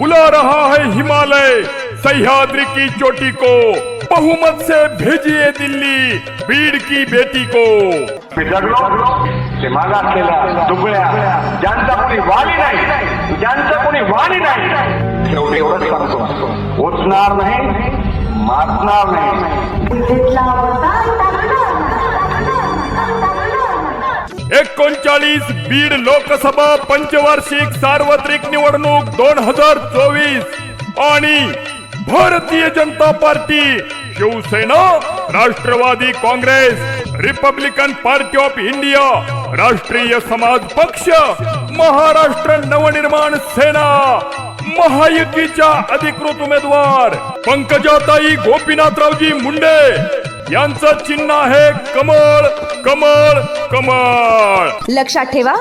बुला रहा है हिमालय। सह्याद्री की चोटी को बहुमत से भेजिए दिल्ली बीड़ की बेटी को। मी जगलो ते मागासलेल्या दुबळ्या ज्यांचा कोणी वाली नाही। ज्यांचा कोणी वाली नाही। एवढं एवढंच सांगतो. ओचणार नाही मारणार नाही. एकोणचाळीस बीड लोकसभा पंचवार्षिक सार्वत्रिक निवडणूक दोन हजार चोवीस. आणि Bharatiya Janata party Shivsena Rashtrawadi Congress Republican party of India Rashtriya Samaj Paksha Maharashtra Navnirman सेना महायुतीच्या अधिकृत उमेदवार पंकजाताई गोपीनाथरावजी मुंडे यांचं चिन्ह आहे कमळ कमळ कमळ. लक्षात ठेवा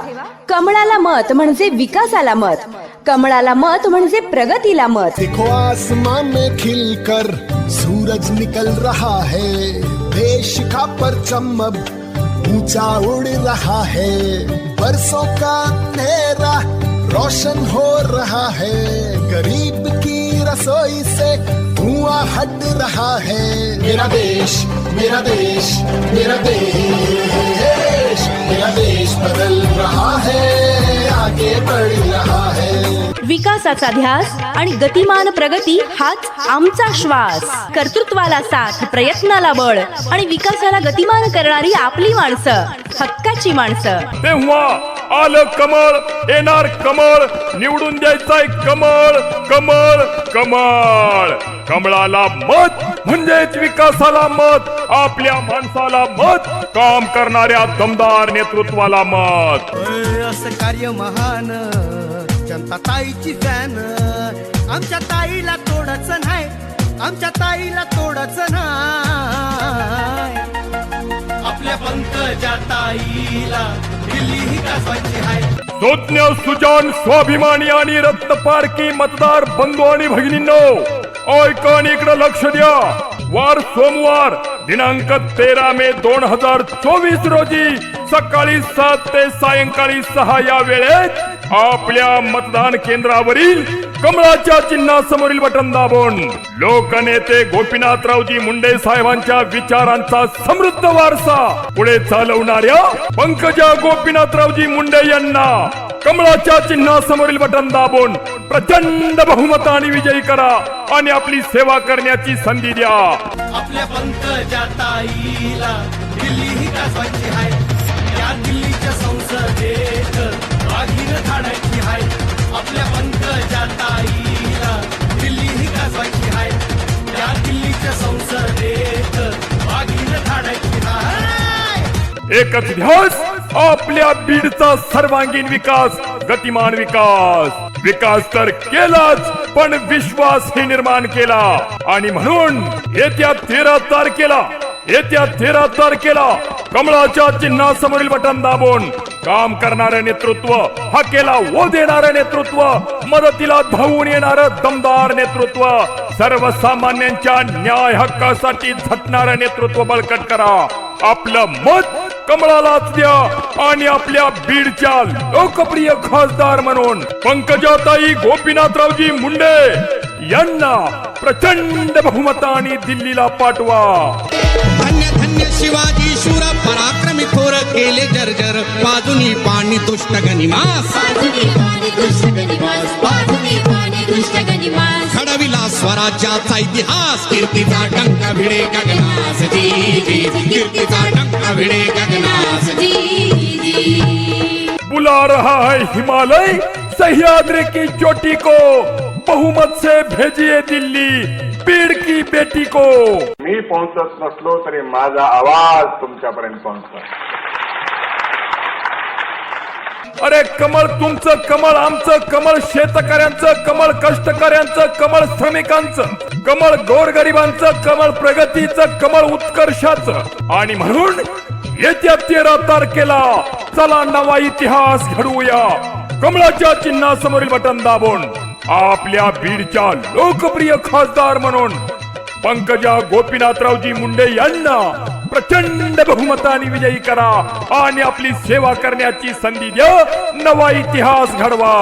कमळाला मत म्हणजे विकासाला मत. कमळाला मत म्हणजे प्रगतीला मत. देखो आसमां में खिलकर सूरज निकल रहा है. देश का परचम अब ऊंचा उड़ रहा है. बरसों का अंधेरा रोशन हो रहा है. गरीब की रसोई से धुआं हट रहा है. मेरा देश मेरा देश मेरा देश मेरा देश बदल रहा है आगे बढ़ रहा है। विकासाचा ध्यास आणि गतिमान प्रगती हाच आमचा श्वास. कर्तृत्वाला साथ प्रयत्नाला बळ आणि विकासाला गतिमान करणारी आपली माणसं हक्काची माणसं. तेव्हा आलं कमळ येणार कमळ निवडून द्यायचंय कमळ कमळ कमळ. कमळाला मत म्हणजेच विकासाला मत आपल्या माणसाला मत काम करणाऱ्या दमदार नेतृत्वाला मत. असं कार्य महान जनता ताईची फॅन आमच्या ताईला तोडच नाही आमच्या ताईला तोडच नाही. आपल्या पंकजा ताईला दिल्ली ही गाजवायची आहे. सुजान स्वाभिमानी आणि रत्नपारकी मतदार बंधू आणि भगिनींनो ऐका इकडे लक्ष द्या. वार सोमवार दिनांक तेरा मे दोन हजार चोवीस रोजी सकाळी सात ते सायंकाळी सहा या वेळेत आपल्या मतदान केंद्रावरील कमळाच्या चिन्हासमोरील बटन दाबून लोकनेते गोपीनाथरावजी मुंडे साहेबांच्या विचारांचा समृद्ध वारसा पुढे चालवणाऱ्या पंकजा गोपीनाथरावजी मुंडे यांना कमळाच्या चिन्हासमोरील बटन दाबून प्रचंड बहुमताने विजयी करा आणि आपली सेवा करण्याची संधी द्या. आपल्या पंकजा ताईला दिल्ली ही गाजवायची आहे या दिल्लीच्या संसदेत वाघीर धाडायची आहे आपल्या पंकजा ताईला दिल्ली ही गाजवायची आहे या दिल्लीच्या संसदेत वाघीर धाडायची आहे एकच ध्यास आपल्या बीडचा सर्वांगीण विकास गतिमान विकास. विकास तर केलाच पण विश्वास ही निर्माण केला. आणि म्हणून येत्या तेरा तारखेला येत्या तेरा तारखेला कमळाच्या चिन्हासमोरील बटन दाबून काम करणारं नेतृत्व हकेला ओ देणारं नेतृत्व मदतीला धावून येणार दमदार नेतृत्व सर्वसामान्यांच्या न्याय हक्कासाठी झटणारे नेतृत्व बळकट करा. आपलं मत कमळालाच द्या आणि आपल्या बीडच्या लोकप्रिय खासदार म्हणून पंकजाताई गोपीनाथरावजी मुंडे यांना प्रचंड बहुमताने दिल्लीला पाठवा. धन्य शिवाजी शूर पराक्रमी थोर केले जर्जर। पाणी दुष्ट बाजूने पाणी दुष्ट गनिमास घडविला स्वराज्याचा इतिहास। कीर्तीचा टंक भिडे गगनास जी जी कीर्तीचा टंक भिडे गगनास जी जी। बुला रहा है हिमालय। सह्याद्री की चोटी को बहुमत से भेजिए दिल्ली। बीड़ की बेटी को। मी पोहोचत नसलो तरी माझा आवाज तुमच्यापर्यंत पोहोचतो. अरे कमळ तुमचं कमळ आमचं कमळ शेतकऱ्यांचं कमळ कष्टकऱ्यांचं कमळ श्रमिकांचं कमळ गोरगरिबांचं कमळ प्रगतीचं कमळ उत्कर्षाचं. आणि म्हणून येत्या तेरा तारखेला चला नवा इतिहास घडवूया. कमळाच्या चिन्हासमोरील बटन दाबून. आपल्या बीडच्या लोकप्रिय खासदार म्हणून पंकजा गोपीनाथरावजी मुंडे यांना प्रचंड बहुमताने विजयी करा आणि आपली सेवा करण्याची संधी द्या. नवा इतिहास घडवा.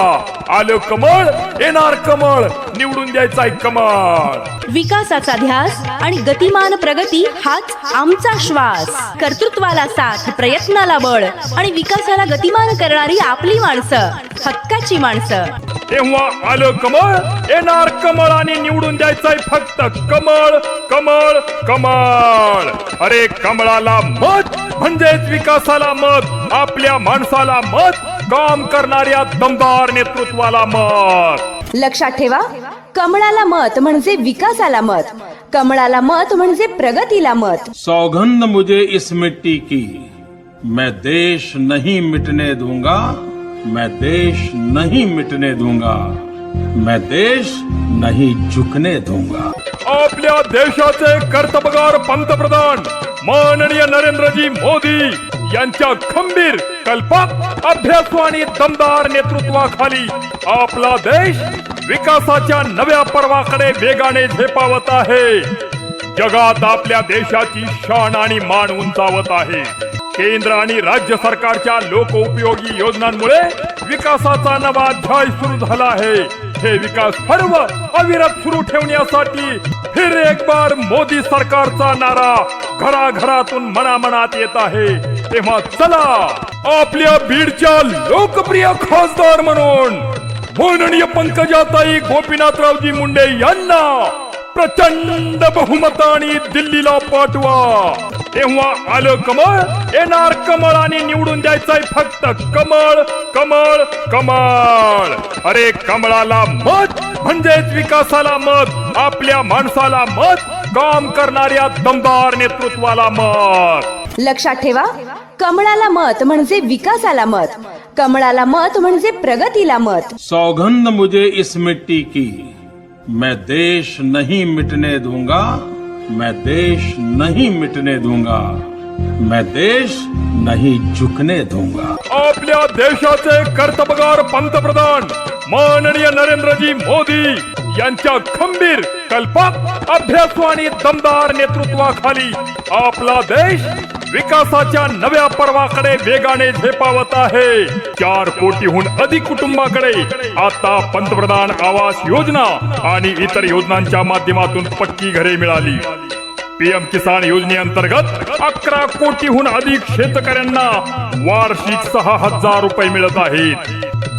आलो कमळ येणार कमळ निवडून द्यायचा कमळ. विकासाचा ध्यास आणि गतिमान प्रगती हाच आमचा श्वास. कर्तृत्वाला साथ प्रयत्नाला बळ आणि विकासाला गतिमान करणारी आपली माणसं हक्काची माणसं. तेव्हा आलं कमळ. येणार कमळ आणि निवडून द्यायचंय फक्त कमळ कमळ कमळ. अरे कमळाला मत म्हणजेच विकासाला मत आपल्या माणसाला मत काम करणाऱ्या दमदार नेतृत्वाला मत. लक्षात ठेवा कमळाला मत म्हणजे विकासाला मत. कमळाला मत म्हणजे प्रगतीला मत. सौगंध मुझे इस मिट्टी की. मैं देश नहीं मिटने दूंगा मैं देश नहीं मिटने दूंगा मैं देश नहीं झुकने दूंगा। आपल्या देशाचे कर्तबगार पंतप्रधान माननीय नरेंद्रजी मोदी यांच्या खंबीर कल्पक अभ्यासू आणि दमदार नेतृत्वाखाली आपला देश विकासाच्या नव्या पर्वाकडे वेगाने झेपावत आहे. जगात आपल्या देशाची शान आणि मान उंचावत आहे. केंद्र आणि राज्य सरकारच्या लोकोपयोगी योजनांमुळे विकासाचा नवा अध्याय सुरू झाला आहे. हे विकास पर्व अविरत सुरू ठेवण्यासाठी फिर एक बार मोदी सरकारचा नारा घराघरातून मनामनात येत आहे. तेव्हा चला आपल्या बीडच्या लोकप्रिय खासदार म्हणून माननीय पंकजाताई गोपीनाथरावजी मुंडे यांना प्रचंड बहुमताने दिल्लीला पाठवा. तेव्हा आलं कमळ. येणार कमळ आणि निवडून द्यायचंय फक्त कमळ कमळ कमळ. अरे कमळाला मत म्हणजेच विकासाला मत आपल्या माणसाला मत काम करणाऱ्या दमदार नेतृत्वाला मत. लक्षात ठेवा कमळाला मत म्हणजे विकासाला मत. कमळाला मत म्हणजे प्रगतीला मत. सौगंध मुझे इस मिट्टी की. मैं देश नहीं मिटने दूंगा मैं देश नहीं मिटने दूंगा मैं देश नहीं झुकने दूंगा। आपल्या देशाचे कर्तबगार पंतप्रधान माननीय नरेंद्रजी मोदी यांच्या खंबीर कल्पक अभ्यासू आणि दमदार नेतृत्वाखाली आपला देश विकासाच्या नव्या पर्वाकडे वेगाने झेपावत आहे. चार कोटीहून अधिक कुटुंबाकडे आता पंतप्रधान आवास योजना आणि इतर योजनांच्या माध्यमातून पक्की घरे मिळाली. पीएम किसान योजनेअंतर्गत अकरा कोटीहून अधिक शेतकऱ्यांना वार्षिक सहा हजार रुपये मिळत आहेत.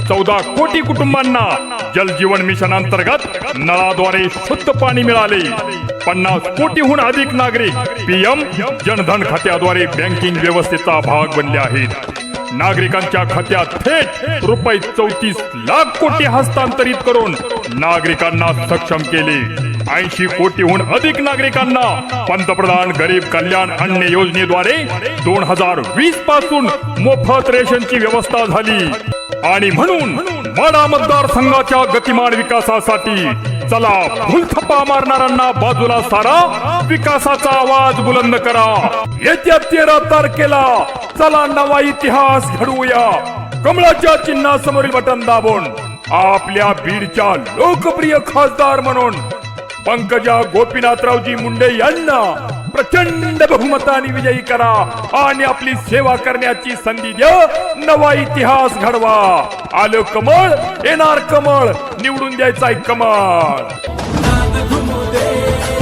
चौदा कोटी कुटुंबांना जल जीवन मिशन अंतर्गत नळाद्वारे शुद्ध पाणी मिळाले. पन्नास कोटीहून अधिक नागरिक पीएम जनधन खात्याद्वारे बँकिंग व्यवस्थेचा भाग बनले आहेत. नागरिकांच्या खात्यात थेट रुपये चौतीस लाख कोटी हस्तांतरित करून नागरिकांना सक्षम केले. ऐंशी कोटीहून अधिक नागरिकांना पंतप्रधान गरीब कल्याण अन्न योजनेद्वारे दोन हजार वीसपासून मोफत रेशनची व्यवस्था झाली. आणि म्हणून माडा मतदारसंघाच्या गतिमान विकासासाठी चला भूलथप्पा मारणाऱ्यांना बाजूला सारा. विकासाचा आवाज बुलंद करा. येत्या तेरा तारखेला चला नवा इतिहास घडवूया. कमळाच्या चिन्हासमोरील बटन दाबून आपल्या बीडच्या लोकप्रिय खासदार म्हणून पंकजा गोपीनाथरावजी मुंडे यांना प्रचंड बहुमताने विजयी करा आणि आपली सेवा करण्याची संधी द्या. नवा इतिहास घडवा. आलं कमळ येणार कमळ. निवडून द्यायचा कमळ. दे